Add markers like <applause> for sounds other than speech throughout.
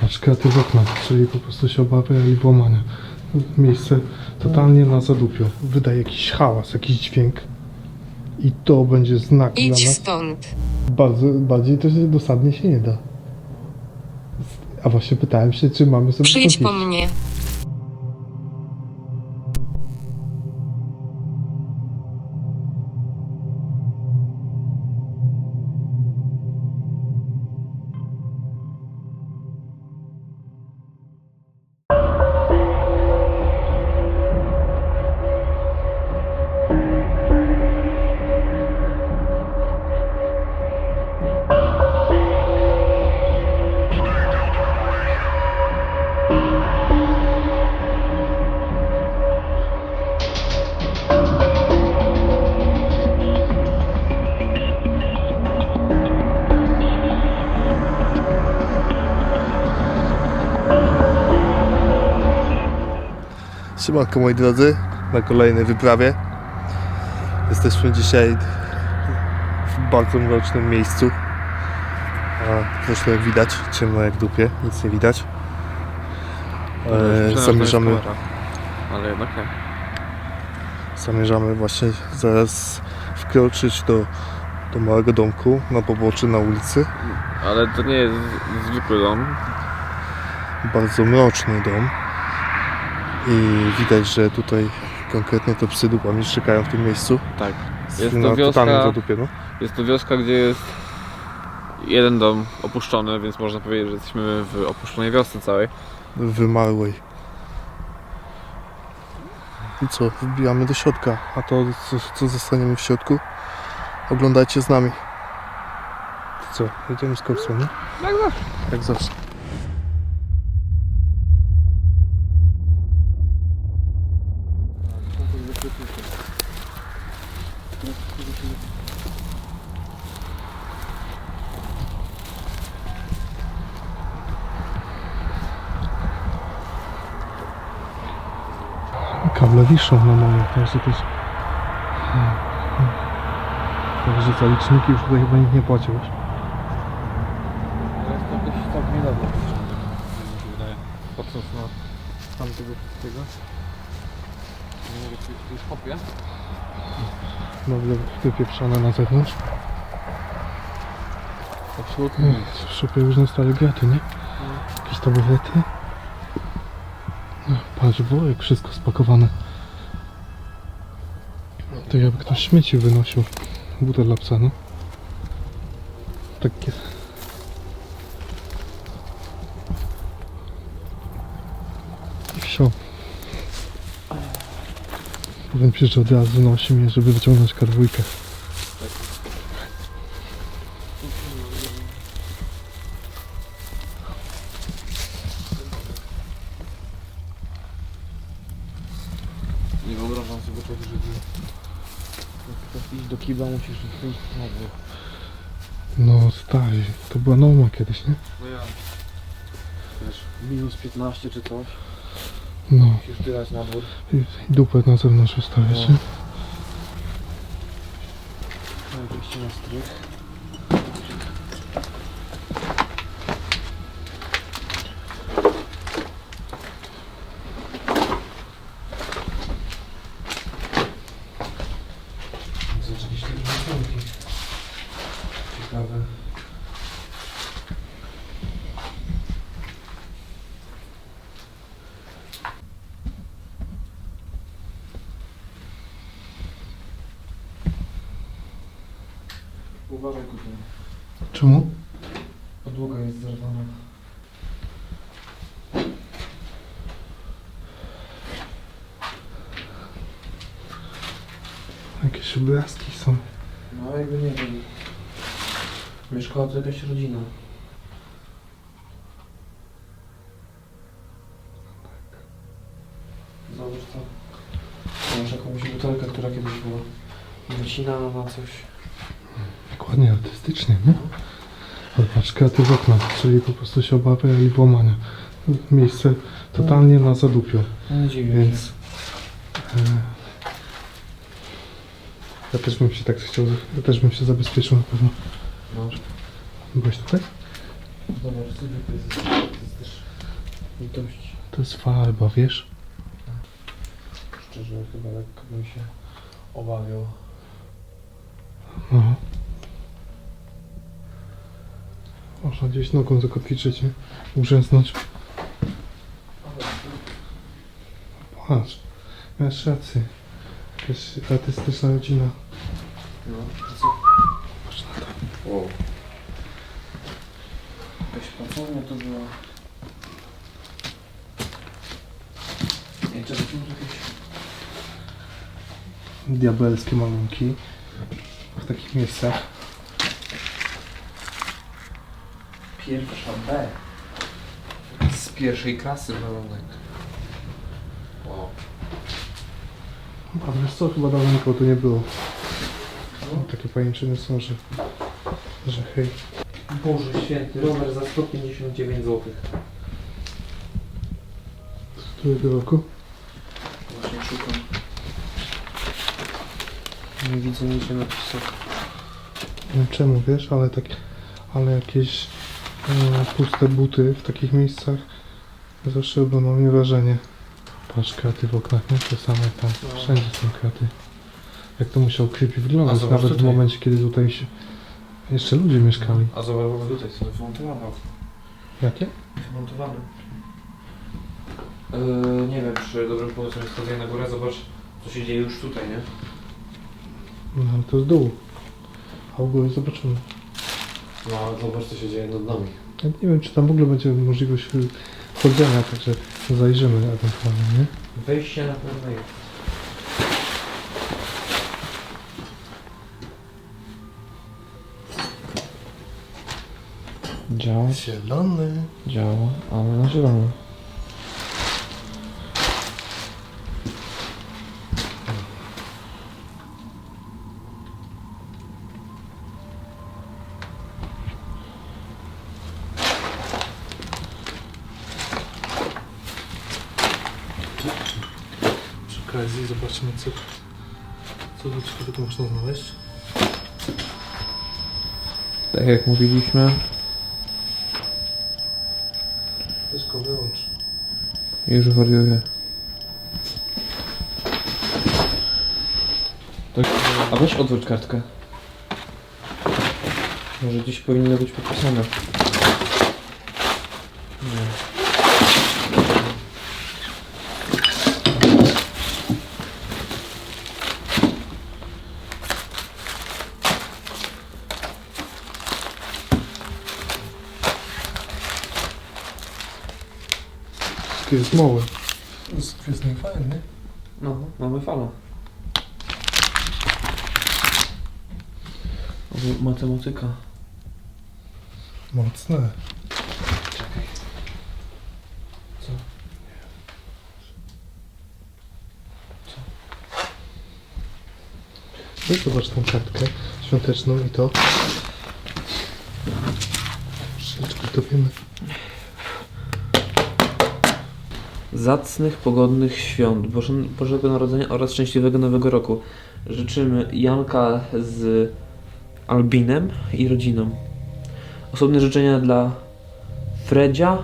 Patrz, kreatyw okna, czyli po prostu się obawiali włamania. Miejsce totalnie na zadupiu. Wydaje jakiś hałas, jakiś dźwięk. I to będzie znak dla Idź nas. stąd. Bardzo, bardziej to się dosadnie się nie da. A właśnie pytałem się, czy mamy sobie Przyjdź stąd po iść. mnie. Siemanko moi drodzy, na kolejnej wyprawie. Jesteśmy dzisiaj w bardzo mrocznym miejscu. A zresztą jak widać, ciemno jak dupie, nic nie widać. E, zamierzamy, Ale jednak nie. zamierzamy właśnie zaraz wkroczyć do, do małego domku na poboczy na ulicy. Ale to nie jest zwykły dom. Bardzo mroczny dom. I widać, że tutaj konkretnie to psy dupami szczekają w tym miejscu. Tak. Jest Jest to na wioska- totalnym zadupie, no. Jest to wioska, gdzie jest jeden dom opuszczony, więc można powiedzieć, że jesteśmy w opuszczonej wiosce całej. wymarłej. I co, wbijamy do środka, a to co, co zostaniemy w środku, oglądajcie z nami. Co, jedziemy z koksą, nie? Jak zawsze. Jak zawsze. Kable wiszą na moje, także to jest... Także za liczniki już tutaj chyba nikt nie płacił już. Ale to jakoś tak niedawno mi się wydaje. Patrząc na tamtego wszystkiego. Nie mogę czuć jakieś No wypieprzone na zewnątrz. A w środku No, w szopie różne stare graty, nie? Jakieś taborety. No, patrz, worek, wszystko spakowane. To jakby ktoś śmieci wynosił. Butel dla psa, no. Takie... Ci, że od razu nosi mnie, żeby wyciągnąć kadwójkę. Nie wyobrażam sobie tego, że. Jak chcesz iść do kibla, musisz wyjść na dwór. No stary, to była norma kiedyś, nie? No ja. Wiesz, minus 15 czy coś. No. Musisz tyrać na dwór. I, dupę na zewnątrz wystawiać, No. nie? No na strych. Ciekawe. Uważaj tutaj. Czemu? Podłoga jest zerwana. Jakieś obrazki są. No jakby nie wiem. Mieszkała tu jakaś rodzina. Zobacz to. Masz jakąś butelkę, która kiedyś była wycinana na coś. Jak ładnie artystycznie, nie? Ale patrz, kreatyw okna, czyli po prostu się obawiali włamania. Miejsce totalnie na zadupiu, No dziwię więc... się. E, ja też bym się tak chciał, ja też bym się zabezpieczył na pewno. No. Byłeś tutaj? Zobacz, to jest, to jest Dość. To jest farba, wiesz? Szczerze, chyba lekko bym się obawiał. No. Można gdzieś nogą zakotwiczyć, nie? Urzęsnąć. Patrz, masz rację. Jakaś artystyczna rodzina. No, co? Można tam. Wow. Jakaś pracownia to była. Nie, czekaj, tu może jakieś... Diabelskie malunki. W takich miejscach. Pierwsza B. Z pierwszej klasy warunek. A wiesz co, chyba dawno nikogo tu nie było. Takie pajęczyny są, że... Że hej. Boże święty, rower za 159 zł. Z którego roku? Właśnie szukam. Nie widzę nigdzie napisów. Nie wiem czemu, wiesz, ale tak... Ale jakieś e, puste buty w takich miejscach zawsze robią na mnie wrażenie. Patrz, kraty w oknach, nie? Te same tam. Wszędzie są kraty. Jak to musiał creepy wyglądać, zobacz nawet w tutaj. momencie, kiedy tutaj się... Jeszcze ludzie mieszkali. A zobacz, bo tutaj są wymontowane. Jakie? Wymontowane. Yy, nie wiem, czy dobrym pomysłem jest chodzenie na górę. Zobacz, co się dzieje już tutaj, nie? No ale to z dół. A u góry zobaczymy. No, ale zobacz, co się dzieje nad nami. Ja nie wiem, czy tam w ogóle będzie możliwość y, chodzenia, także zajrzymy ewentualnie, nie? Wejście na pewno jest. Działa, Zielony. działa, ale na zielono. Przy okazji zobaczymy, co, co do ciekawego można znaleźć. Tak jak mówiliśmy, Wszystko wyłącz. już wariuję. Tak, a weź odwróć kartkę. Może gdzieś powinno być podpisane. Nie. Tu jest mały. Wojen, nie? No, mamy falę. Matematyka. Mocne. Czekaj. Co? Weź zobacz tą kartkę świąteczną i to. To Zacnych, pogodnych świąt Boże, Bożego Narodzenia oraz szczęśliwego Nowego Roku. Życzymy Janka z Albinem i rodziną. Osobne życzenia dla Fredzia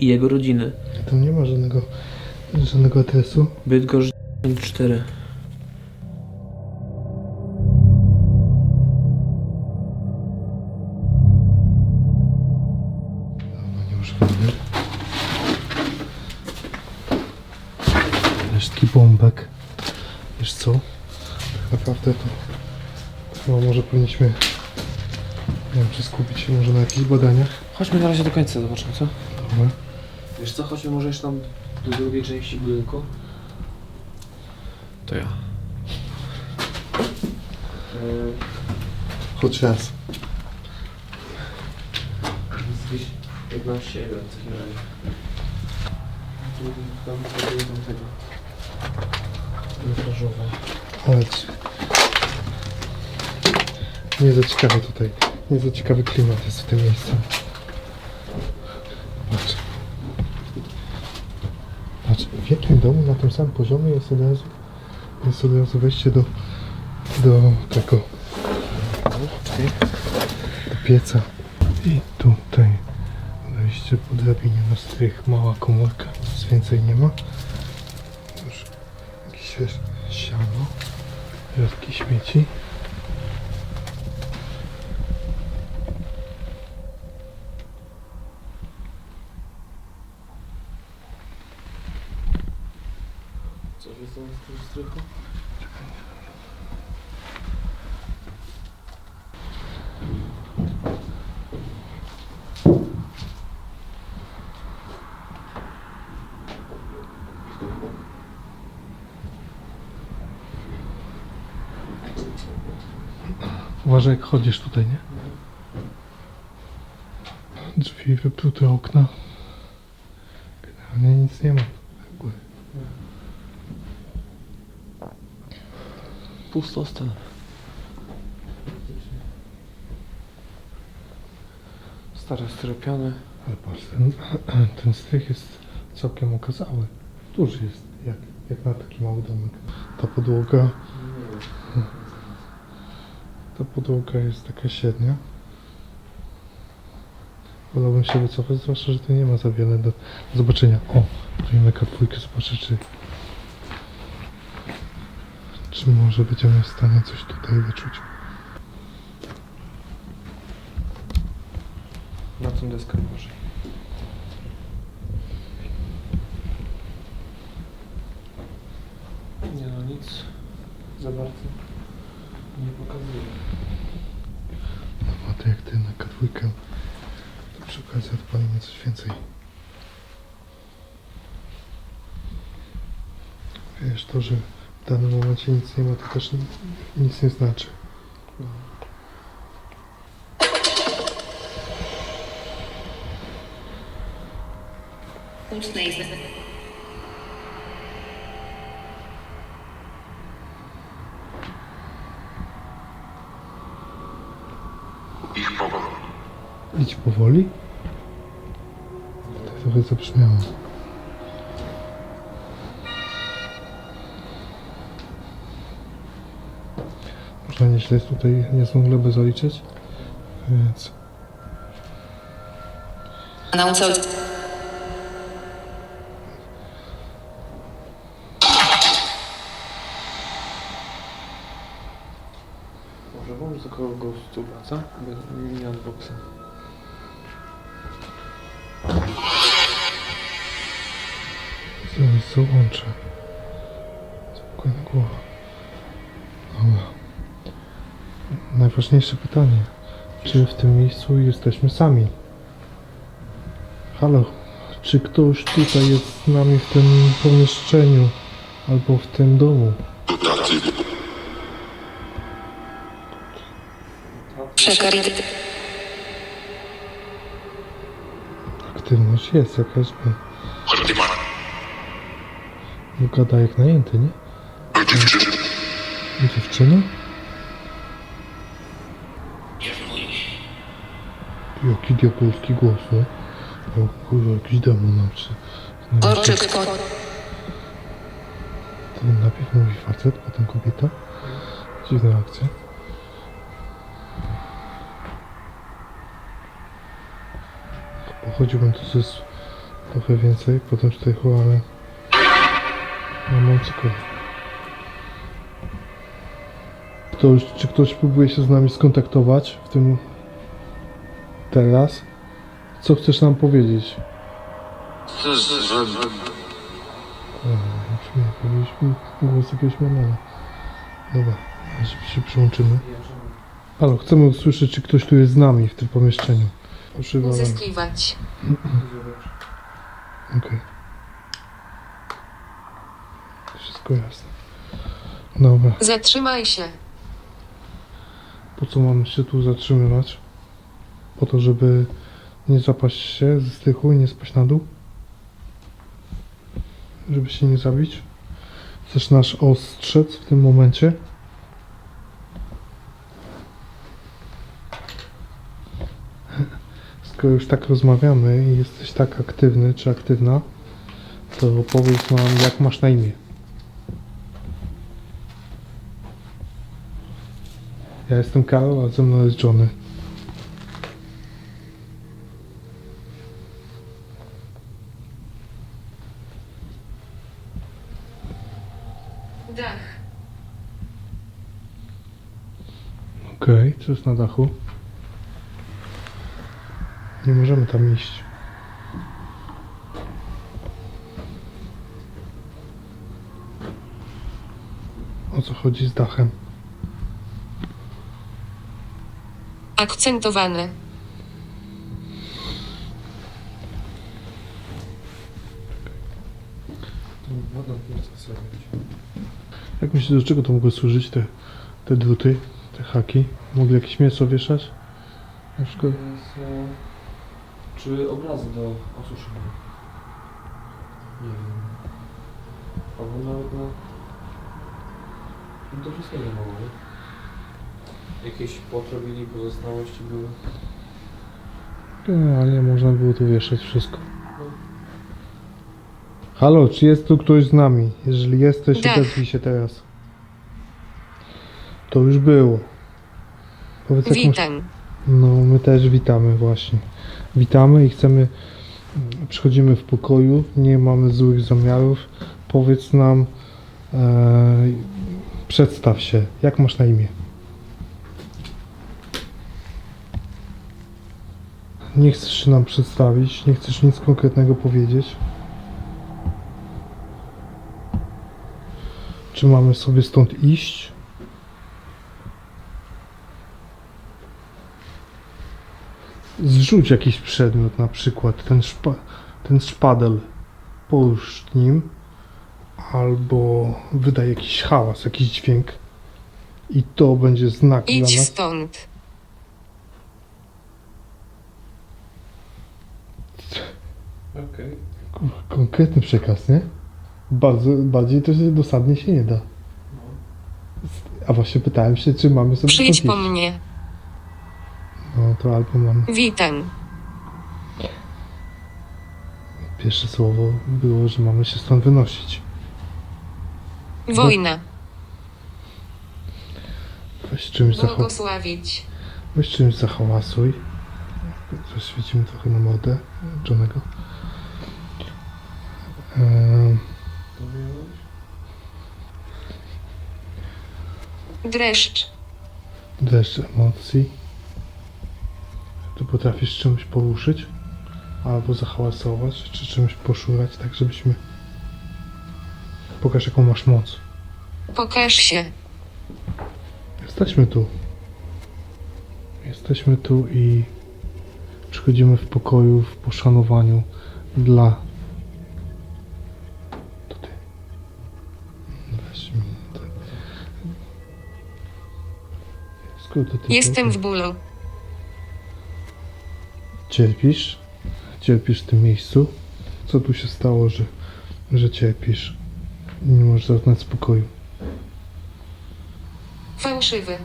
i jego rodziny. Tam nie ma żadnego, żadnego adresu. Bydgoszcz 4. Naprawdę to chyba może powinniśmy nie wiem, czy skupić się może na jakichś badaniach. Chodźmy na razie do końca, zobaczmy co. Dobra. Wiesz co, chodźmy może jeszcze tam do drugiej części budynku. To ja. Yy, Chodź raz. Gdzieś 15 euro w takim razie. Tu tam tam tam tego. Metrażowa. Chodź. Nie za ciekawy tutaj. Nie za ciekawy klimat jest w tym miejscu. Patrz. Patrz, w jednym domu na tym samym poziomie jest od razu, jest od razu wejście do, do tego, do pieca. I tutaj wejście. Po drabinie na strych, mała komórka, nic więcej nie ma. Już jakieś siano, resztki śmieci. Co jest tam z tym strychu? Uważaj jak chodzisz tutaj, nie? Drzwi, wyplute okna. Generalnie nic nie ma. Pustostan. Stare styropiany. Ale patrz, ten, <clears throat> ten strych jest całkiem okazały. Duży jest, jak, jak na taki mały domek. Ta podłoga, ta podłoga jest taka średnia. Wolałbym się wycofać, zwłaszcza, że tu nie ma za wiele do zobaczenia. O, zrobimy dwójkę, zobaczę czy czy może będziemy w stanie coś tutaj wyczuć. Na tą deskę może. Nie no, nic za bardzo nie pokazuje. No to jak ty na kadwójkę, to przy okazji odpalimy coś więcej. Wiesz, to, że w danym momencie nic nie ma, to też ni- nic nie znaczy. Ustnej z... Idź powoli. To trochę zabrzmiało. Można nieźle tutaj niezłą glebę zaliczyć. Więc o... Może włącz do ghostu, co? Bez mini unboxa. zaraz załączę. Spokojna głowa. Dobra. Najważniejsze pytanie. Czy w tym miejscu jesteśmy sami? Halo, czy ktoś tutaj jest z nami w tym pomieszczeniu albo w tym domu? Przekarit... Aktywność jest jakaś, bo... No gada jak najęty, nie? Dziewczyna? Jaki diabelski głos, nie? O kurwa, jakiś demon nam się... Orczyk po... To najpierw mówi facet, potem kobieta. Dziwna akcja. Pochodziłbym tu coś trochę więcej, potem tutaj. No mam cokolwiek. Ktoś, czy ktoś próbuje się z nami skontaktować w tym... Teraz? Co chcesz nam powiedzieć? Musimy powiedzieć głos jakiegoś mamona. Dobra, się, się przyłączymy. Halo, chcemy usłyszeć, czy ktoś tu jest z nami w tym pomieszczeniu. Używam. Okej. Uzyskiwać. Wszystko jasne. Dobra, Zatrzymaj się. po co mamy się tu zatrzymywać? Po to, żeby nie zapaść się ze stychu i nie spaść na dół? Żeby się nie zabić? Chcesz nasz ostrzec w tym momencie? skoro już tak rozmawiamy i jesteś tak aktywny czy aktywna, to powiedz nam, jak masz na imię. Ja jestem Karol, a ze mną jest Johnny. Dach. Okej, okay, co jest na dachu? Nie możemy tam iść. O co chodzi z dachem? Akcentowane. Jak myślisz, do czego to mogło służyć, te, te druty, te haki? Mogli jakieś mięso wieszać? Na przykład? Czy obrazy do osuszenia? Nie wiem. Albo nawet na... No do wszystkiego mogło, nie? Jakieś potrobili pozostałości były. Nie, ale można było tu wieszać wszystko. Halo, czy jest tu ktoś z nami? Jeżeli jesteś, Dach. odezwij się teraz. To już było. Powiedz jak masz... Witam. No, my też witamy właśnie. Witamy i chcemy... Przychodzimy w pokoju, nie mamy złych zamiarów. Powiedz nam... E, przedstaw się. Jak masz na imię? Nie chcesz się nam przedstawić, nie chcesz nic konkretnego powiedzieć. Czy mamy sobie stąd iść? Zrzuć jakiś przedmiot, na przykład ten, szpa, ten szpadel. Połóż nim, albo wydaj jakiś hałas, jakiś dźwięk. I to będzie znak dla Idź nas. stąd. Okej. Konkretny przekaz, nie? Bardzo, bardziej to się dosadnie się nie da. A właśnie pytałem się, czy mamy sobie Przyjdź po iść. mnie. To albo mam. Witam. Pierwsze słowo było, że mamy się stąd wynosić. Wojna. Weź czymś, zacho- Błogosławić. weź czymś zahałasuj. Zaświecimy trochę na modę Johnego. Ehm, Dreszcz. deszcz emocji. Ty potrafisz czymś poruszyć? Albo zahałasować, czy czymś poszurać, tak żebyśmy... Pokaż jaką masz moc. Pokaż się. Jesteśmy tu. Jesteśmy tu i przychodzimy w pokoju, w poszanowaniu dla. To ty. Weź mi. To... Skoro to ty Jestem w bólu. Cierpisz? Cierpisz w tym miejscu? Co tu się stało, że, że cierpisz? Nie możesz zaznać spokoju. Fałszywy.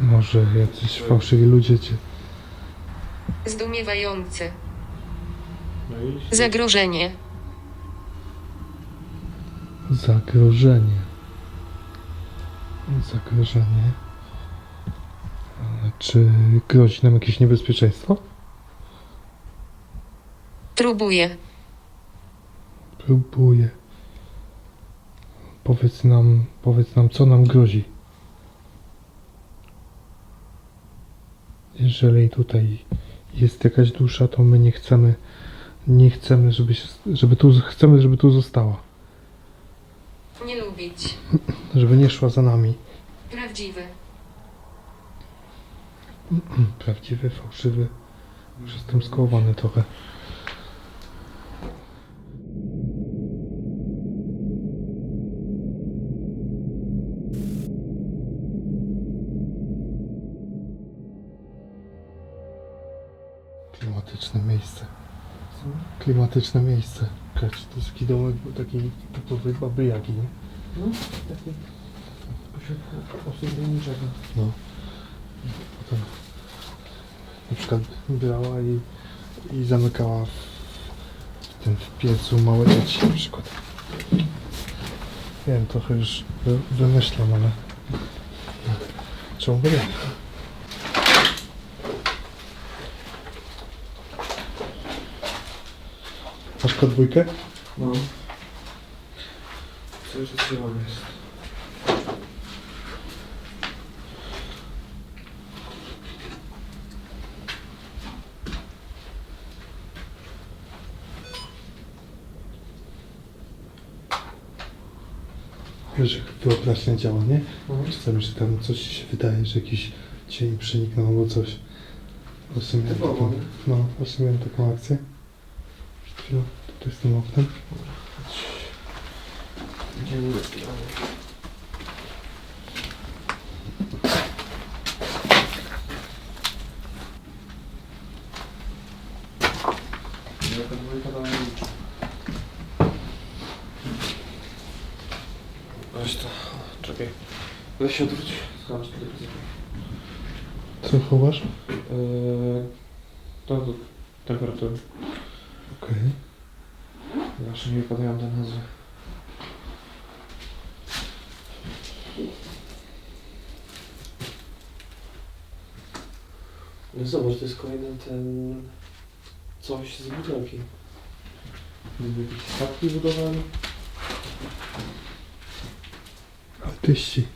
Może jacyś fałszywi ludzie cię Zdumiewający. I Zagrożenie. Zagrożenie. Zagrożenie. Czy grozi nam jakieś niebezpieczeństwo? Próbuję. Próbuję. Powiedz nam, powiedz nam, co nam grozi. Jeżeli tutaj jest jakaś dusza, to my nie chcemy, nie chcemy, żeby, się, żeby tu, chcemy, żeby tu została. Nie lubić. Żeby nie szła za nami. Prawdziwy. Prawdziwy, fałszywy. Już jestem skołowany trochę. Klimatyczne miejsce. Klimatyczne miejsce. Patrz, to jest taki domek taki typowy baby jaki, nie? No, takie pośrodku osób niczego. No. Potem na przykład brała i, i zamykała w, w tym w piecu małe dzieci na przykład. Nie wiem, trochę już wy, wymyślam, ale czemu by nie? Dwójkę? No. Co jeszcze trzymam jest? Wiesz, jak wyobraźnia działa, nie? Mhm. Czasami, że tam coś ci się wydaje, że jakiś cień przeniknął albo coś. Właśnie miałem Typowo, taką, nie? no, właśnie miałem taką akcję. Przed chwilą, tutaj z tym oknem. Idziemy lepiej, ale... Jaka dwójka tam nie liczy. Weź to, czekaj. Weź się odwróć. Zobacz telewizję. Co chowasz? Yy, to do temperatury. Okej. Zawsze mi wypadają te nazwy. No zobacz, to jest kolejny ten... coś z butelki. Jakieś statki budowali. Artyści.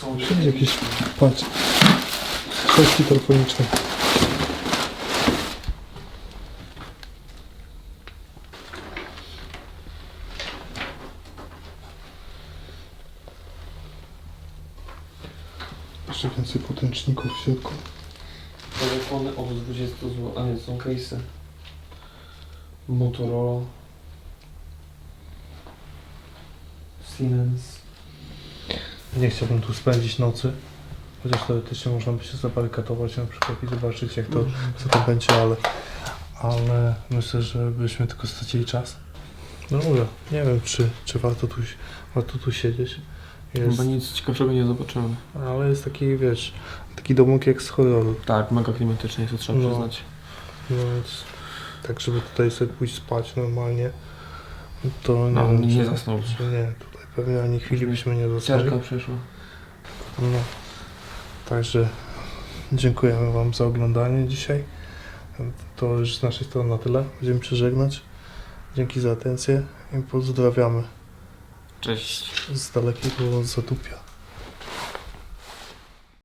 Są Wszędzie jakieś, patrz, szeszki telefoniczne. Jeszcze podręczników w środku. telefony od 20 zł. A nie, są case'y. Motorola. Siemens. Nie chciałbym tu spędzić nocy. Chociaż teoretycznie można by się zabarykatować na przykład i zobaczyć jak to, co to będzie, ale, ale myślę, że byśmy tylko stracili czas. No mówię, nie wiem czy, czy warto, tu, warto tu siedzieć. Jest, Chyba nic ciekawszego nie zobaczymy. ale jest taki, wiesz, taki domek jak z horroru. Tak, mega klimatyczny jest, to trzeba No. przyznać. No więc tak, żeby tutaj sobie pójść spać normalnie, to nie No, wiem, nie czy, nie. Tutaj pewnie ani chwili byśmy nie zostali. Ciarka przeszła. No. Także dziękujemy Wam za oglądanie dzisiaj. To już z naszej strony na tyle. Będziemy się żegnać. Dzięki za atencję i pozdrawiamy Cześć. z dalekiego Zatupia.